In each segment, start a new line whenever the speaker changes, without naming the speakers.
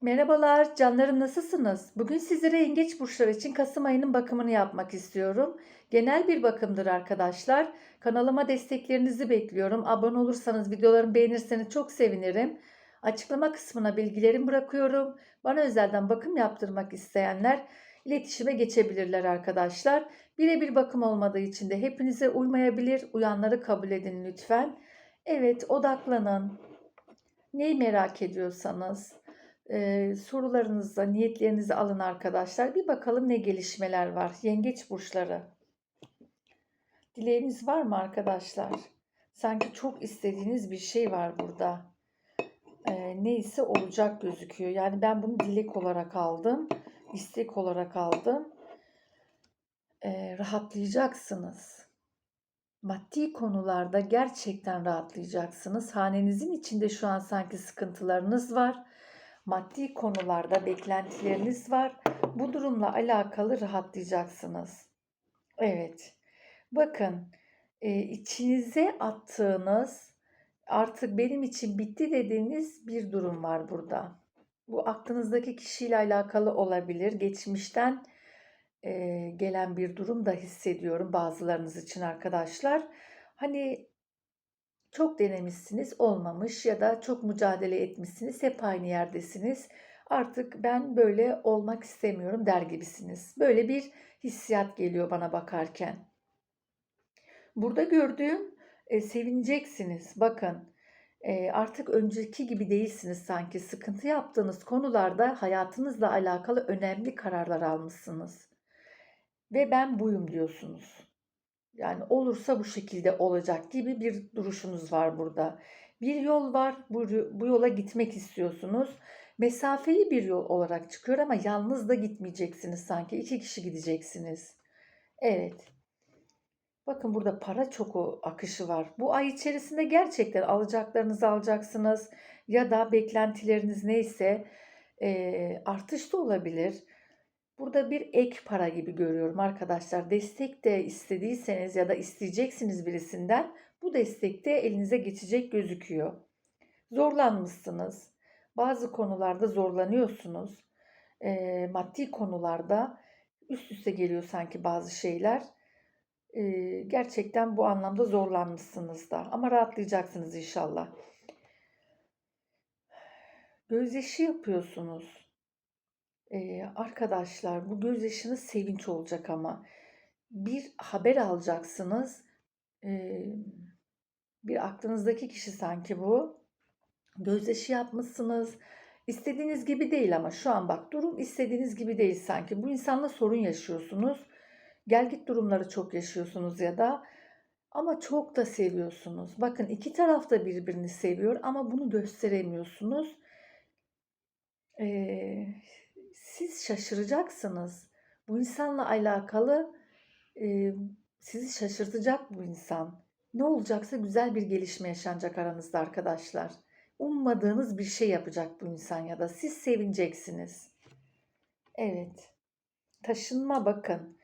Merhabalar canlarım nasılsınız? Bugün sizlere yengeç burçları için Kasım ayının bakımını yapmak istiyorum. Genel bir bakımdır arkadaşlar. Kanalıma desteklerinizi bekliyorum. Abone olursanız, videolarımı beğenirseniz çok sevinirim. Açıklama kısmına bilgilerimi bırakıyorum. Bana özelden bakım yaptırmak isteyenler iletişime geçebilirler arkadaşlar. Birebir bakım olmadığı için de hepinize uymayabilir. Uyanları kabul edin lütfen. Evet odaklanın. Neyi merak ediyorsanız e, sorularınızı, niyetlerinizi alın arkadaşlar. Bir bakalım ne gelişmeler var. Yengeç burçları. Dileğiniz var mı arkadaşlar? Sanki çok istediğiniz bir şey var burada. E, neyse olacak gözüküyor. Yani ben bunu dilek olarak aldım. istek olarak aldım. E, rahatlayacaksınız. Maddi konularda gerçekten rahatlayacaksınız. Hanenizin içinde şu an sanki sıkıntılarınız var maddi konularda beklentileriniz var. Bu durumla alakalı rahatlayacaksınız. Evet. Bakın e, içinize attığınız artık benim için bitti dediğiniz bir durum var burada. Bu aklınızdaki kişiyle alakalı olabilir. Geçmişten e, gelen bir durum da hissediyorum bazılarınız için arkadaşlar. Hani çok denemişsiniz, olmamış ya da çok mücadele etmişsiniz, hep aynı yerdesiniz. Artık ben böyle olmak istemiyorum der gibisiniz. Böyle bir hissiyat geliyor bana bakarken. Burada gördüğüm e, sevineceksiniz. Bakın e, artık önceki gibi değilsiniz sanki. Sıkıntı yaptığınız konularda hayatınızla alakalı önemli kararlar almışsınız. Ve ben buyum diyorsunuz. Yani olursa bu şekilde olacak gibi bir duruşunuz var burada. Bir yol var, bu, bu yola gitmek istiyorsunuz. Mesafeli bir yol olarak çıkıyor ama yalnız da gitmeyeceksiniz sanki. iki kişi gideceksiniz. Evet. Bakın burada para çok o akışı var. Bu ay içerisinde gerçekten alacaklarınızı alacaksınız ya da beklentileriniz neyse e, artış da olabilir Burada bir ek para gibi görüyorum arkadaşlar. Destek de istediyseniz ya da isteyeceksiniz birisinden bu destek de elinize geçecek gözüküyor. Zorlanmışsınız. Bazı konularda zorlanıyorsunuz. E, maddi konularda üst üste geliyor sanki bazı şeyler. E, gerçekten bu anlamda zorlanmışsınız da. Ama rahatlayacaksınız inşallah. Gözyaşı yapıyorsunuz Eee, arkadaşlar bu gözyaşınız sevinç olacak ama. Bir haber alacaksınız. Eee, bir aklınızdaki kişi sanki bu. Gözyaşı yapmışsınız. İstediğiniz gibi değil ama şu an bak durum istediğiniz gibi değil sanki. Bu insanla sorun yaşıyorsunuz. Gel git durumları çok yaşıyorsunuz ya da ama çok da seviyorsunuz. Bakın iki taraf da birbirini seviyor ama bunu gösteremiyorsunuz. Eee şaşıracaksınız. Bu insanla alakalı e, sizi şaşırtacak bu insan. Ne olacaksa güzel bir gelişme yaşanacak aranızda arkadaşlar. Ummadığınız bir şey yapacak bu insan ya da siz sevineceksiniz. Evet. Taşınma bakın.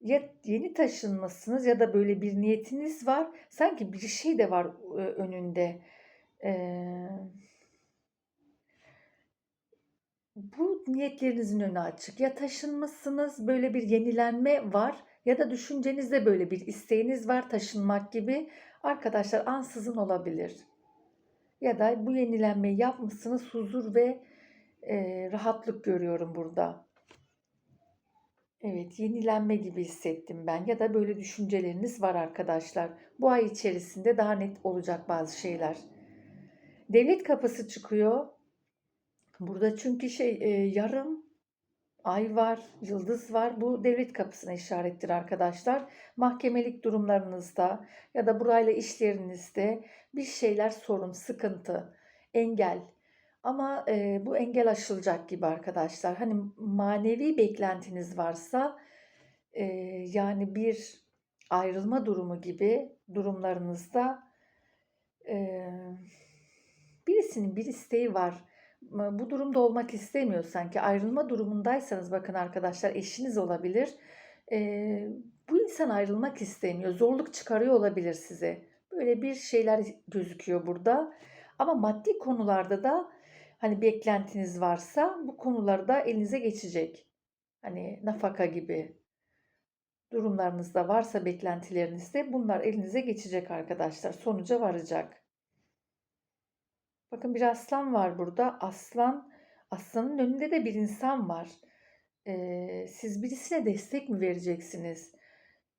Ya yeni taşınmasınız ya da böyle bir niyetiniz var. Sanki bir şey de var önünde. Eee bu niyetlerinizin önü açık. Ya taşınmışsınız, böyle bir yenilenme var ya da düşüncenizde böyle bir isteğiniz var taşınmak gibi. Arkadaşlar ansızın olabilir. Ya da bu yenilenmeyi yapmışsınız huzur ve e, rahatlık görüyorum burada. Evet, yenilenme gibi hissettim ben ya da böyle düşünceleriniz var arkadaşlar. Bu ay içerisinde daha net olacak bazı şeyler. Devlet kapısı çıkıyor. Burada çünkü şey e, yarım ay var, yıldız var. Bu devlet kapısına işarettir arkadaşlar. Mahkemelik durumlarınızda ya da burayla işlerinizde bir şeyler sorun, sıkıntı, engel. Ama e, bu engel aşılacak gibi arkadaşlar. Hani manevi beklentiniz varsa e, yani bir ayrılma durumu gibi durumlarınızda e, birisinin bir isteği var bu durumda olmak istemiyor sanki. Ayrılma durumundaysanız bakın arkadaşlar eşiniz olabilir. Ee, bu insan ayrılmak istemiyor. Zorluk çıkarıyor olabilir size. Böyle bir şeyler gözüküyor burada. Ama maddi konularda da hani beklentiniz varsa bu konuları da elinize geçecek. Hani nafaka gibi durumlarınızda varsa beklentilerinizde bunlar elinize geçecek arkadaşlar. Sonuca varacak. Bakın bir aslan var burada. Aslan, aslanın önünde de bir insan var. Ee, siz birisine destek mi vereceksiniz?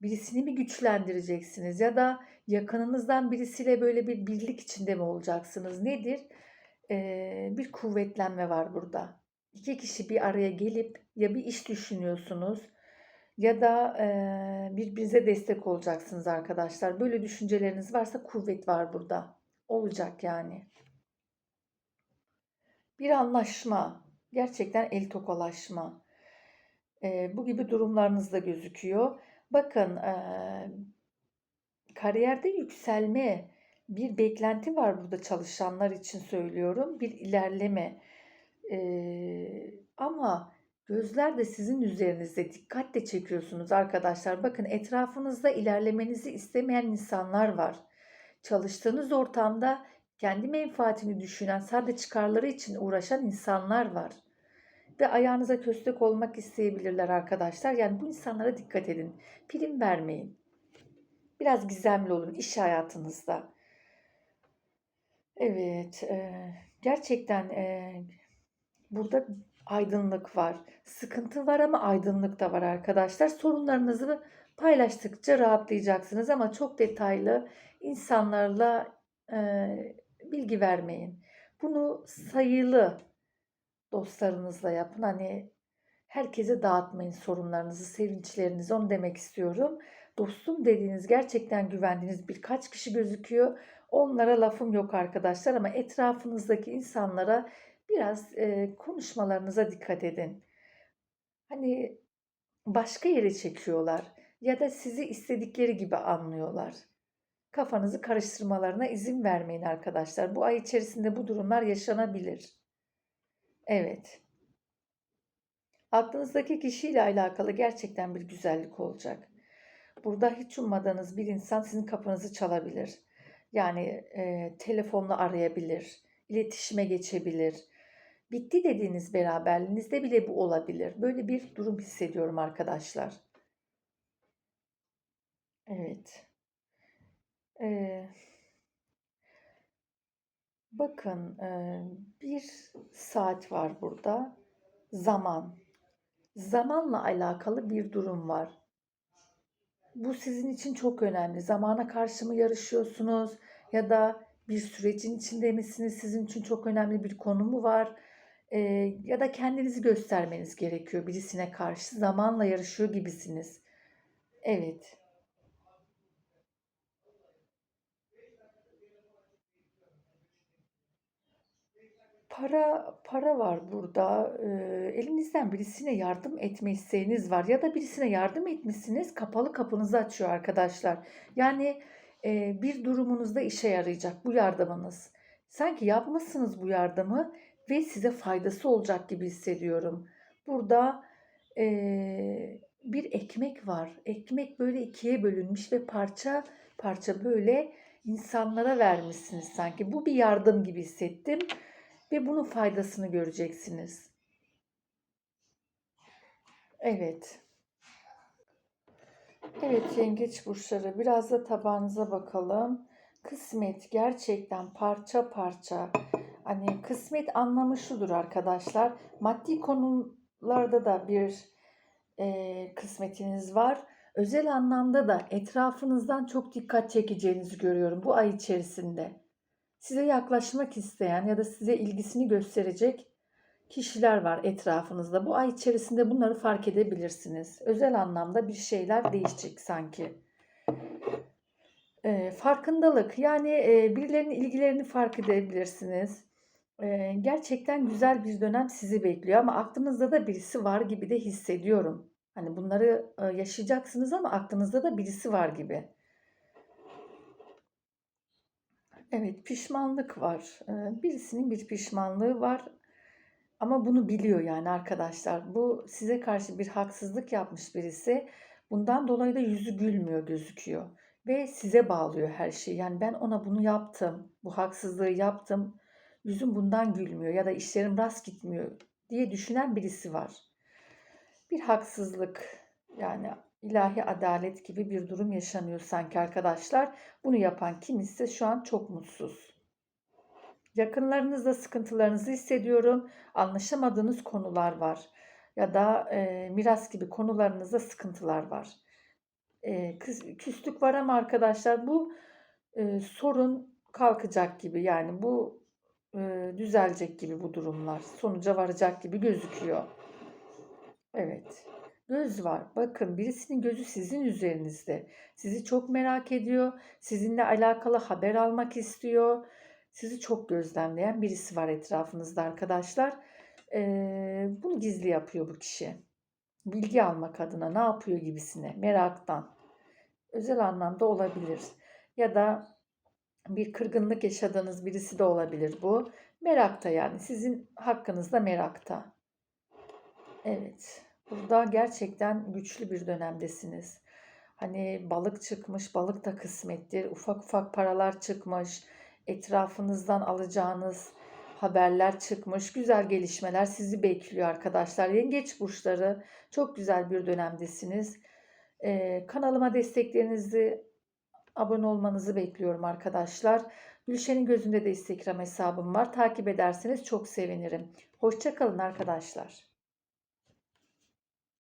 Birisini mi güçlendireceksiniz? Ya da yakınınızdan birisiyle böyle bir birlik içinde mi olacaksınız? Nedir? Ee, bir kuvvetlenme var burada. İki kişi bir araya gelip ya bir iş düşünüyorsunuz ya da e, birbirinize destek olacaksınız arkadaşlar. Böyle düşünceleriniz varsa kuvvet var burada. Olacak yani. Bir anlaşma, gerçekten el tokalaşma. E, bu gibi durumlarınız da gözüküyor. Bakın e, kariyerde yükselme, bir beklenti var burada çalışanlar için söylüyorum. Bir ilerleme. E, ama gözler de sizin üzerinizde dikkatle çekiyorsunuz arkadaşlar. Bakın etrafınızda ilerlemenizi istemeyen insanlar var. Çalıştığınız ortamda kendi menfaatini düşünen, sadece çıkarları için uğraşan insanlar var. Ve ayağınıza köstek olmak isteyebilirler arkadaşlar. Yani bu insanlara dikkat edin. Prim vermeyin. Biraz gizemli olun iş hayatınızda. Evet, e, gerçekten e, burada aydınlık var. Sıkıntı var ama aydınlık da var arkadaşlar. Sorunlarınızı paylaştıkça rahatlayacaksınız ama çok detaylı insanlarla e, bilgi vermeyin. Bunu sayılı dostlarınızla yapın. Hani herkese dağıtmayın sorunlarınızı, sevinçlerinizi. Onu demek istiyorum. Dostum dediğiniz gerçekten güvendiğiniz birkaç kişi gözüküyor. Onlara lafım yok arkadaşlar ama etrafınızdaki insanlara biraz e, konuşmalarınıza dikkat edin. Hani başka yere çekiyorlar ya da sizi istedikleri gibi anlıyorlar. Kafanızı karıştırmalarına izin vermeyin arkadaşlar. Bu ay içerisinde bu durumlar yaşanabilir. Evet. Aklınızdaki kişiyle alakalı gerçekten bir güzellik olacak. Burada hiç ummadığınız bir insan sizin kapınızı çalabilir. Yani e, telefonla arayabilir, iletişime geçebilir. Bitti dediğiniz beraberliğinizde bile bu olabilir. Böyle bir durum hissediyorum arkadaşlar. Evet. Ee, bakın e, bir saat var burada. Zaman. Zamanla alakalı bir durum var. Bu sizin için çok önemli. Zamana karşı mı yarışıyorsunuz ya da bir sürecin içinde misiniz? Sizin için çok önemli bir konu mu var? Ee, ya da kendinizi göstermeniz gerekiyor birisine karşı. Zamanla yarışıyor gibisiniz. Evet. Para para var burada. Eee, elinizden birisine yardım etme isteğiniz var ya da birisine yardım etmişsiniz, kapalı kapınızı açıyor arkadaşlar. Yani, eee, bir durumunuzda işe yarayacak bu yardımınız. Sanki yapmışsınız bu yardımı ve size faydası olacak gibi hissediyorum. Burada, eee, bir ekmek var. Ekmek böyle ikiye bölünmüş ve parça parça böyle insanlara vermişsiniz sanki. Bu bir yardım gibi hissettim ve bunun faydasını göreceksiniz. Evet. Evet yengeç burçları biraz da tabağınıza bakalım. Kısmet gerçekten parça parça. Hani kısmet anlamı şudur arkadaşlar. Maddi konularda da bir e, kısmetiniz var. Özel anlamda da etrafınızdan çok dikkat çekeceğinizi görüyorum bu ay içerisinde size yaklaşmak isteyen ya da size ilgisini gösterecek kişiler var etrafınızda. Bu ay içerisinde bunları fark edebilirsiniz. Özel anlamda bir şeyler değişecek sanki. E, farkındalık yani e, birilerinin ilgilerini fark edebilirsiniz. E, gerçekten güzel bir dönem sizi bekliyor ama aklınızda da birisi var gibi de hissediyorum. Hani bunları e, yaşayacaksınız ama aklınızda da birisi var gibi. Evet, pişmanlık var. Eee, birisinin bir pişmanlığı var ama bunu biliyor yani arkadaşlar. Bu size karşı bir haksızlık yapmış birisi. Bundan dolayı da yüzü gülmüyor gözüküyor ve size bağlıyor her şeyi. Yani ben ona bunu yaptım, bu haksızlığı yaptım. yüzüm bundan gülmüyor ya da işlerim rast gitmiyor diye düşünen birisi var. Bir haksızlık yani ilahi adalet gibi bir durum yaşanıyor sanki arkadaşlar. Bunu yapan kim ise şu an çok mutsuz. Yakınlarınızda sıkıntılarınızı hissediyorum. Anlaşamadığınız konular var. Ya da e, miras gibi konularınızda sıkıntılar var. E, küslük var ama arkadaşlar bu e, sorun kalkacak gibi. Yani bu e, düzelecek gibi bu durumlar. Sonuca varacak gibi gözüküyor. Evet. Göz var. Bakın birisinin gözü sizin üzerinizde. Sizi çok merak ediyor. Sizinle alakalı haber almak istiyor. Sizi çok gözlemleyen birisi var etrafınızda arkadaşlar. Ee, bunu gizli yapıyor bu kişi. Bilgi almak adına ne yapıyor gibisine. Meraktan. Özel anlamda olabilir. Ya da bir kırgınlık yaşadığınız birisi de olabilir bu. Merakta yani. Sizin hakkınızda merakta. Evet. Burada gerçekten güçlü bir dönemdesiniz. Hani balık çıkmış, balık da kısmettir. Ufak ufak paralar çıkmış. Etrafınızdan alacağınız haberler çıkmış. Güzel gelişmeler sizi bekliyor arkadaşlar. Yengeç burçları çok güzel bir dönemdesiniz. Ee, kanalıma desteklerinizi, abone olmanızı bekliyorum arkadaşlar. Gülşen'in gözünde de Instagram hesabım var. Takip ederseniz çok sevinirim. Hoşçakalın arkadaşlar.